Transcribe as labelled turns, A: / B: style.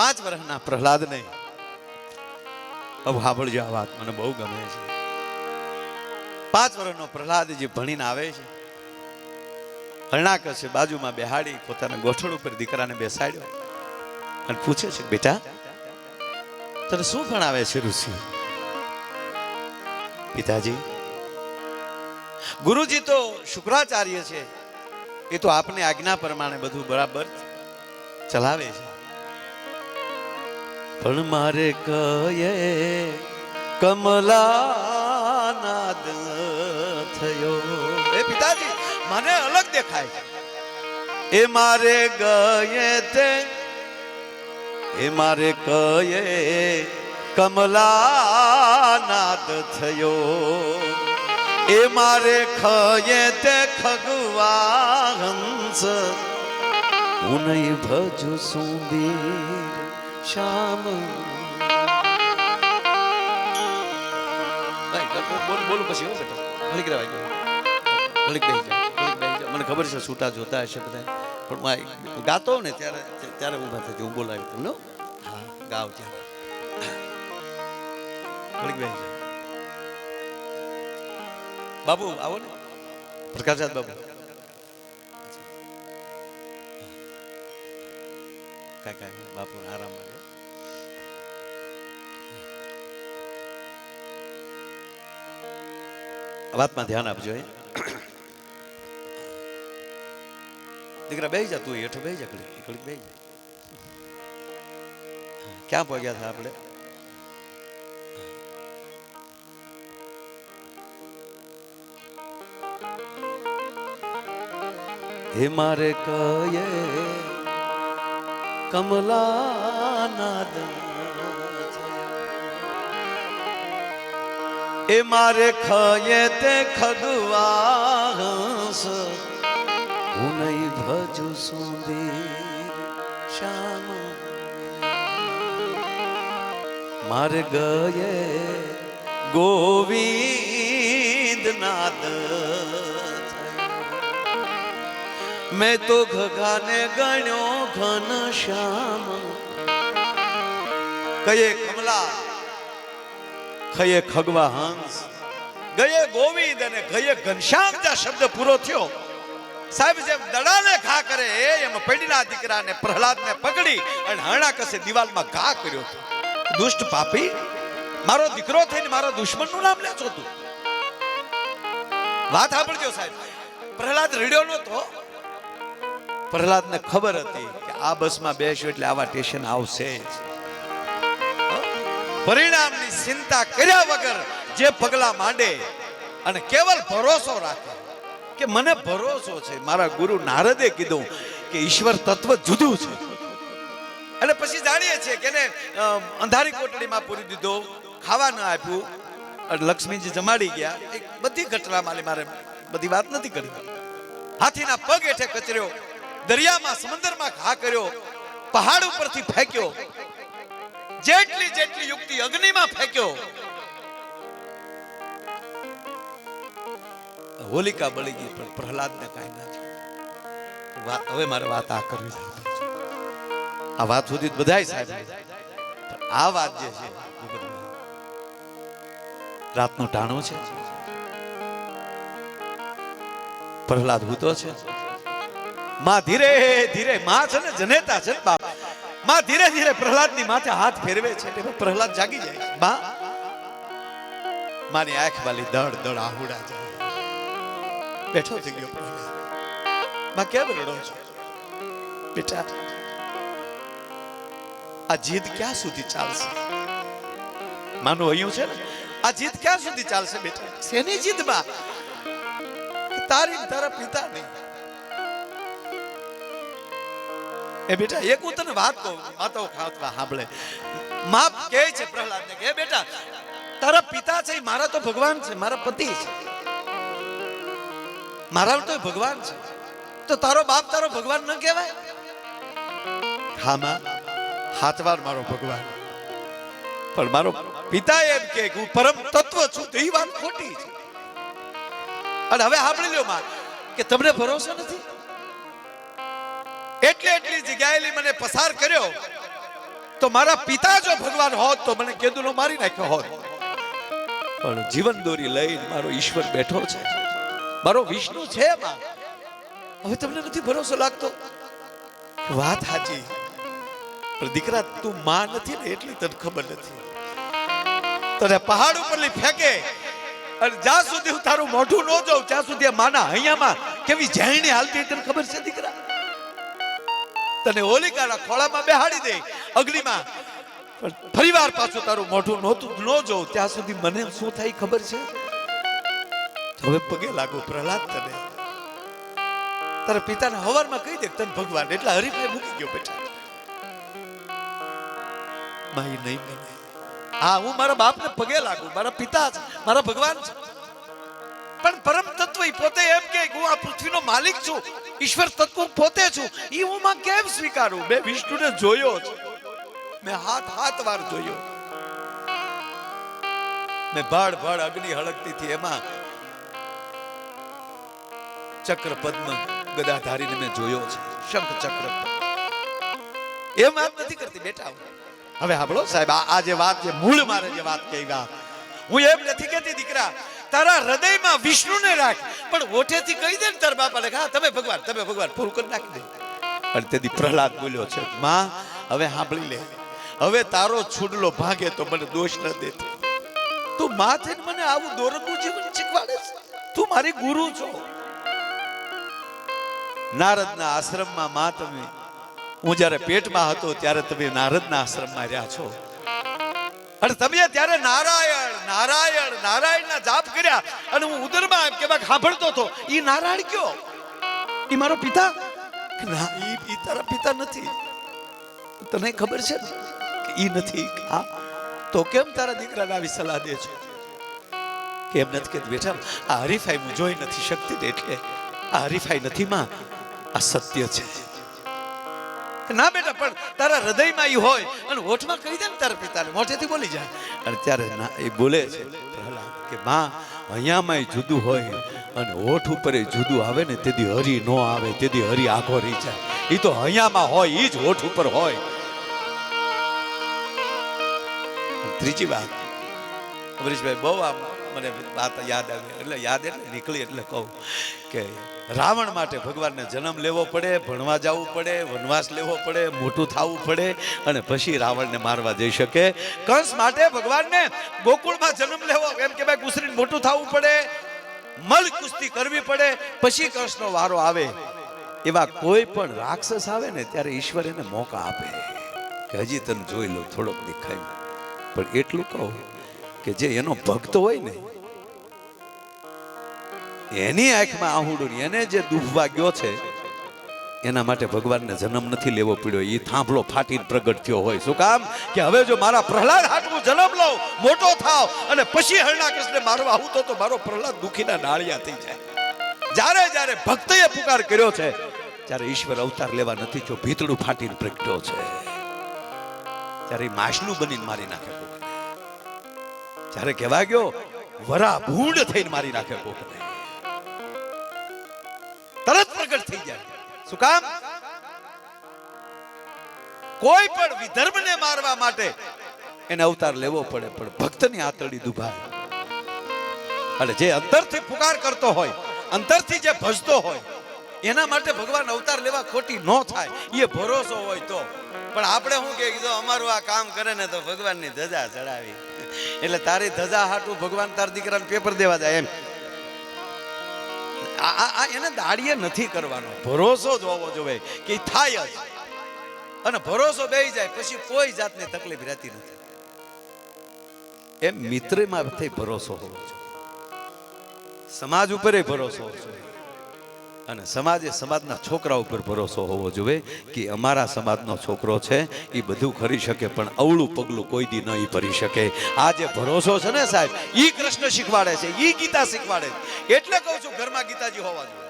A: પાંચ વર્ષના પ્રહલાદ નહીં હવે સાંભળજો આ વાત મને બહુ ગમે છે. પાંચ વર્ષનો પ્રહલાદ જે ભણીને આવે છે હરણાક છે, બાજુમાં બેહાડી, પોતાના ગોઠણ ઉપર દીકરાને બેસાડ્યો. અને પૂછે છે, બેટા, તને શું ભણાવે છે ઋષિ? પિતાજી, ગુરુજી તો શુક્રાચાર્ય છે. એ તો આપને આજ્ઞા પ્રમાણે બધું બરાબર ચલાવે છે. પણ મારે કયે કમલાનાદ થયો. એ પિતાજી, મને અલગ દેખાય એ મારે ગયે તે, એ મારે કયે કમલા નાદ થયો. એ મારે ખયે તે ખગવા હંસ હું નહીં ભજું સુંદર શ્યામ. બોલ, બોલું પછી, હો બેટા. ઘડીક રહેવાય ઘડીક. બેસી જા, ઘડીક બેસી જા. મને ખબર છે છૂટા જોતા હશે બધા. પણ હું ગાતો ને ત્યારે ત્યારે ઊભા થજો, હું બોલાવી તમને ગાવ ત્યારે. ઘડીક બેસી જા. બાબુ, આવો ને. પ્રકાશરાજ બાબુ. કાકા બાપુ આરામ મળે આ વાતમાં ધ્યાન આપજો હે દીકરા બેસી જા તું હેઠો બેસી જા ઘડીક ઘડીક બેસી જા ક્યાં પહોંચ્યા હતા આપણે હે મારે કયે કમલાનાદ એ મારે ખયે તે ખગવાસ. હું નહીં ભજુ સુંદી શ્યામ. મારે ગયે ગોવિંદ નાદ મેં તો ઘગાને ગણ્યો ઘન શ્યામ. કયે કમલા ખયે ખગવા હંસ. ગયે ગોવિંદ અને ગયે ઘનશ્યામ જ્યાં શબ્દ પૂરો થયો. સાહેબ જેમ દડાને ઘા કરે, એમ પડીના દીકરાને પ્રહલાદને પકડી અને હણા કસે દિવાલમાં ઘા કર્યો. દુષ્ટ પાપી, મારો દીકરો થઈને મારા દુશ્મનનું નામ લેતો તું વાત સાંભળજો સાહેબ. પ્રહલાદ રડ્યો નતો પ્રહલાદને ખબર હતી કે આ બસમાં બેસ્યો એટલે આવા સ્ટેશન આવશે પરિણામની ચિંતા કર્યા વગર જે પગલા માંડે અને કેવલ ભરોસો રાખે, કે મને ભરોસો છે, મારા ગુરુ નારદે કીધું કે ઈશ્વર તત્વ જુદું છે. અને પછી જાણીએ છીએ કે એને અંધારી કોટડીમાં પૂરી દીધો, ખાવા ન આપ્યું લક્ષ્મીજી જમાડી ગયા. એક બધી ઘટના મારે મારે બધી વાત નથી કરી. હાથીના પગ હેઠે કચર્યો દરિયામાં, સમંદરમાં ઘા કર્યો, પહાડ ઉપરથી ફેંક્યો, જેટલી જેટલી યુક્તિ અગ્નિમાં ફેંક્યો. હોલિકા બળી ગઈ, પણ પ્રહલાદને કાંઈ ના હવે મારે વાત આ કરવી આ વાત સુધી બધાય સાહેબ આ વાત જે છે રાતનું ટાણું છે. પ્રહલાદ હૂતો છે. માં ધીરે ધીરે માં છે ને જનેતા છે ને બાપ. માં ધીરે ધીરે પ્રહલાદની માથે હાથ ફેરવે છે એટલે પ્રહલાદ જાગી જાય. બા મારી આંખ વાલી દડ દળ આહુડા જાય. બેઠો થઈ ગયો પ્રહલાદ. કેમ રડો છો? બેટા, આ જીદ ક્યાં સુધી ચાલશે? માનું અહીંયા છે ને? આ જીદ ક્યાં સુધી ચાલશે બેટા? શેની જીદમાં? તારી ને તારા પિતા નહીં એ બેટા, એક હું તને વાત કહું માતાઓ ખાતવા સાંભળે. માપ કહે છે પ્રહલાદને કે બેટા, તારા પિતા છે મારા તો ભગવાન છે, મારા પતિ છે. મારા તો ભગવાન છે. તો તારો બાપ તારો ભગવાન ન કહેવાય? હા, માં હાથવાર મારો ભગવાન. પણ મારો પિતા એમ કે હું પરમ તત્વ છું, તો એ વાત ખોટી છે. અને હવે સાંભળી લ્યો, માં, કે તમને ભરોસો નથી? એટલે એટલી જગ્યાએ મને પસાર કર્યો. તો મારા પિતા જો ભગવાન હોત તો મને કેદુનો મારી નાખ્યો હોત. પણ જીવન દોરી લઈને મારો ઈશ્વર બેઠો છે. મારો વિષ્ણુ છે હવે તમને નથી ભરોસો લાગતો? વાત સાચી. પણ દીકરા, તું માં નથી ને એટલી તને ખબર નથી. તને પહાડ ઉપરથી ફેંકે અને જ્યાં સુધી હું તારું મોઢું ન જોઉં, ત્યાં સુધી માના માના માં કેવી ઝેણી હાલતી તને ખબર છે દીકરા? તને હોલિકાના ખોળામાં બેહાડી દે, અગ્નિમાં. પણ ફરીવાર પાછું તારું મોઢું નહોતું, ન જોઉં. ત્યાં સુધી મને શું થાય ખબર છે? હવે પગે લાગુ પ્રહલાદ તને. તારા પિતાને હવારમાં કહી દે તને ભગવાન એટલા હરીફે મૂકી ગયો બેટા. માઈ નહીં બને હા, હું મારા બાપને પગે લાગુ. મારા પિતા છે, મારા ભગવાન છે. પણ પરમ તત્વ પોતે એમ કે હું આ પૃથ્વીનો માલિક છું. ઈશ્વર તત્વ પોતે છું. એ હું માં કેમ સ્વીકારું? મેં વિષ્ણુને જોયો છે મેં હાથ હાથ વાર જોયો. મેં ભાડ ભાડ અગ્નિ હળગતી હતી એમાં. ચક્ર પદ્મ ગદાધારીને મેં જોયો છે. શંખ ચક્ર એમ વાત નથી કરતી બેટા હવે સાંભળો સાહેબ, આ જે વાત જે મૂળ મારે જે વાત કહી હું એમ નથી કહેતી દીકરા તારા હૃદયમાં વિષ્ણુને રાખ. પણ ઓઠેથી કહી દે ને તાર બાપાને હા, તમે ભગવાન તમે ભગવાન. પૂરું કરી નાખી દે. પણ તેથી પ્રહલાદ બોલ્યો છે, માં, હવે સાંભળી લે. હવે તારો છુડલો ભાગે તો મને દોષ ન દે. તું માં થઈને મને આવું દોરકું જીવન શીખવાડે તું મારી ગુરુ છો. નારદના આશ્રમમાં માં તમે, હું જ્યારે પેટમાં હતો ત્યારે તમે નારદના આશ્રમમાં રહ્યા છો. અને તમે ત્યારે નારાયણ નારાયણ, નારાયણના જાપ કર્યા અને હું ઉદરમાં એમ કેવા સાંભળતો હતો એ નારાયણ કયો? એ મારો પિતા? ના, ઈ તારા પિતા નથી. તને ખબર છે કે એ નથી? હા. તો કેમ તારા દીકરાને આવી સલાહ દે છે? કે એમ નથી કે બેટા, આ હરીફાઈ હું જોઈ નથી શકતી એટલે આ હરીફાઈ નથી માં, આ સત્ય છે. કે ના બેટા, પણ તારા હૃદયમાં ઈ હોય. અને હોઠમાં કહી દે ને તારા પિતાને, મોઢેથી બોલી જાય અને ત્યારે એ બોલે છે કે માં અહીંયામાં જુદું હોય અને હોઠ ઉપર એ જુદું આવે ને તેથી હરી ન આવે, તેથી હરી આખો રહી જાય. એ તો અહીંયામાં હોય એ જ હોઠ ઉપર હોય. ત્રીજી વાત. અમરીશભાઈ, બહુ આમ મને વાત યાદ આવી. એટલે યાદ એટલે નીકળી એટલે કહું કે રાવણ માટે ભગવાનને જન્મ લેવો પડે, ભણવા જવું પડે, વનવાસ લેવો પડે, મોટું થવું પડે અને પછી રાવણને મારવા જઈ શકે. કંસ માટે ભગવાનને ગોકુળમાં જન્મ લેવો, એમ કે ભાઈ કુસરીને મોટું થવું પડે, મલ કુસ્તી કરવી પડે, પછી કંસનો વારો આવે. એવા કોઈ પણ રાક્ષસ આવે ને ત્યારે ઈશ્વર એને મોકા આપે. કે હજી તને જોઈ લો, થોડોક દેખાય. પણ એટલું કહું કે જે એનો ભક્ત હોય ને, એની આંખમાં આહુડું એને જે દુભવા ગયો છે, એના માટે ભગવાનને જન્મ નથી લેવો પડ્યો. એ થાંભલો ફાટીને પ્રગટ થયો હોય. શું કામ? કે હવે જો મારા પ્રહલાદ હાટવું જન્મ લઉં, મોટો થાવ, અને પછી હરણાકૃષ્ણને મારવા આવતો તો મારો પ્રહલાદ દુખીના ડાળિયા થઈ જાય. જ્યારે જ્યારે ભક્તએ પુકાર કર્યો છે, ત્યારે ઈશ્વર અવતાર લેવા નથી જો ભીતડું ફાટીને પ્રગટ્યો છે. ત્યારે માછલું બનીને મારી નાખે. જ્યારે કહેવા ગયો, વરા ભૂંડ થઈને મારી નાખે કોકને તરત પ્રગટ થઈ જાય. શું કામ? કોઈ પણ વિધર્મને મારવા માટે એને અવતાર લેવો પડે, પણ ભક્તની આતરડી દુભાય. અને જે અંતરથી પુકાર કરતો હોય, અંતરથી જે ભજતો હોય, એના માટે ભગવાન અવતાર લેવા ખોટી ન થાય. એ ભરોસો હોય તો. પણ આપણે શું કે અમારું આ કામ કરે ને તો ભગવાનની ધજા ચડાવી. એટલે તારી ધજા હાટું ભગવાન તાર દીકરાને પેપર દેવા જાય એમ. એને દાડીએ નથી કરવાનો. ભરોસો જ હોવો જોઈએ કે થાય જ. અને ભરોસો બે જાય, પછી કોઈ જાતની તકલીફ રહેતી નથી. એમ મિત્રમાં થઈ ભરોસો હોવો જોઈએ. સમાજ ઉપર ભરોસો હોવો જોઈએ. અને સમાજે સમાજના છોકરા ઉપર ભરોસો હોવો જોઈએ કે અમારા સમાજનો છોકરો છે એ બધું કરી શકે, પણ અવળું પગલું કોઈ દી નહીં ભરી શકે. આ જે ભરોસો છે ને સાહેબ, ઈ કૃષ્ણ શીખવાડે છે, ઈ ગીતા શીખવાડે છે. એટલે કહું છું, ઘરમાં ગીતાજી હોવા જોઈએ.